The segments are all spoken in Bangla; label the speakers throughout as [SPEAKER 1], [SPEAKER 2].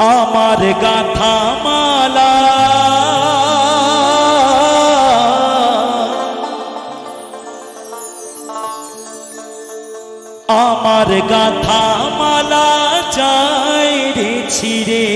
[SPEAKER 1] আমার গাথা মালা। আমার গাথা মালা চাই রে ছিড়ে।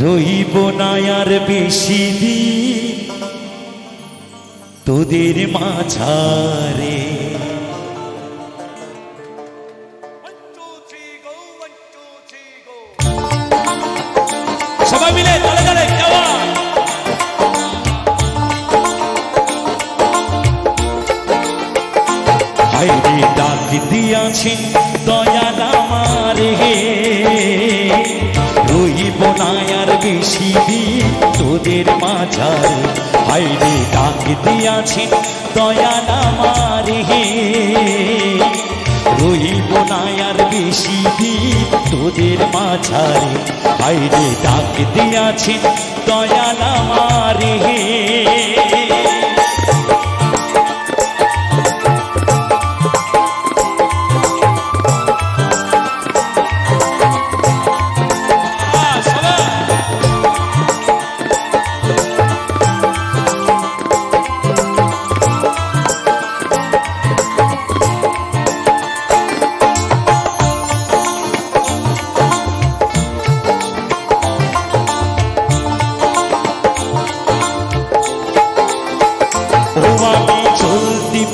[SPEAKER 1] রইব না আর বেশি দিন তোদের মাঝারে। দিয়াছেন দয়াল আমার হে। রইব না বেশি তোদের মাঝারে। হাইরে ডাক দিয়াছেন দয়াল আমার হে। রইব না বেশি তোদের মাঝারে। হাইরে ডাক দিয়াছেন দয়াল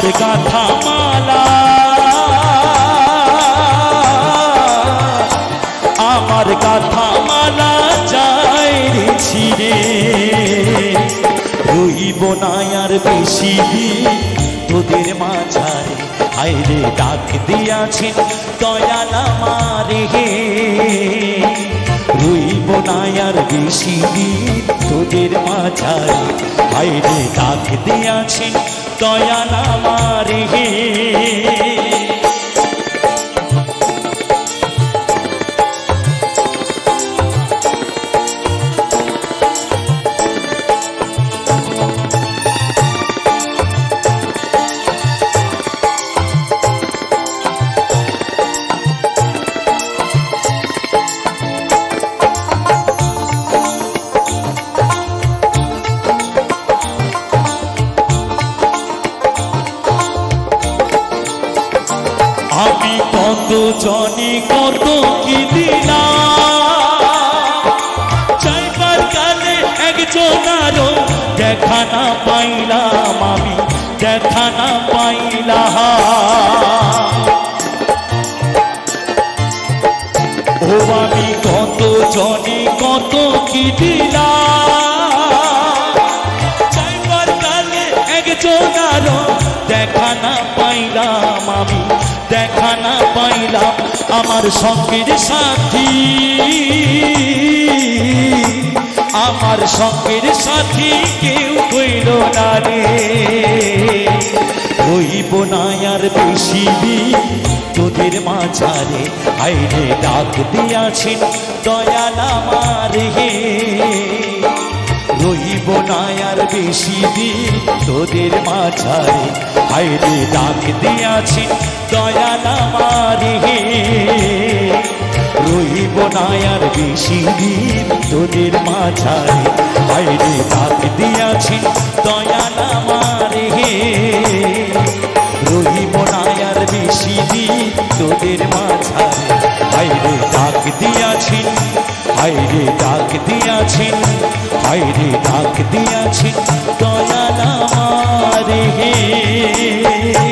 [SPEAKER 1] আমার গাথা মালা। আমার গাথা মালা যাই ছিড়ে। রইব না আর বেশি তোদের মাঝারে আইরে ডাক দিয়াছেন দয়াল আমার রইব না আর বেশি দিন। তোদের মাঝারে আইরে ডাক দিয়াছেন দয়াল আমার জনে কত কি দিলাম? চাইবার কালে একজন আরও দেখা না পাইলাম আমি, দেখা না পাইলাম। ও আমি কত জনে কত কি দিলাম? আমার সঙ্গের সাথী, আমার সঙ্গের সাথী কেউ কইল না রে। হইব না আর তোদের মাঝারে আইরে ডাক দিয়াছেন দয়াল আমার হে। রইব না আর বেশি দিন তোদের মাঝারে, হাইরে ডাক দিয়াছি দয়াল আমার হে। মায়ার বেশি দিন তোদের মাঝারে। বাইরে ডাক দিয়াছেন দয়াল হে রহিব মনায়ার বেশি দিন তোদের মাঝারে। বাইরে ডাক দিয়াছেন বাইরে ডাক দিয়াছেন বাইরে ডাক দিয়াছেন দয়াল হে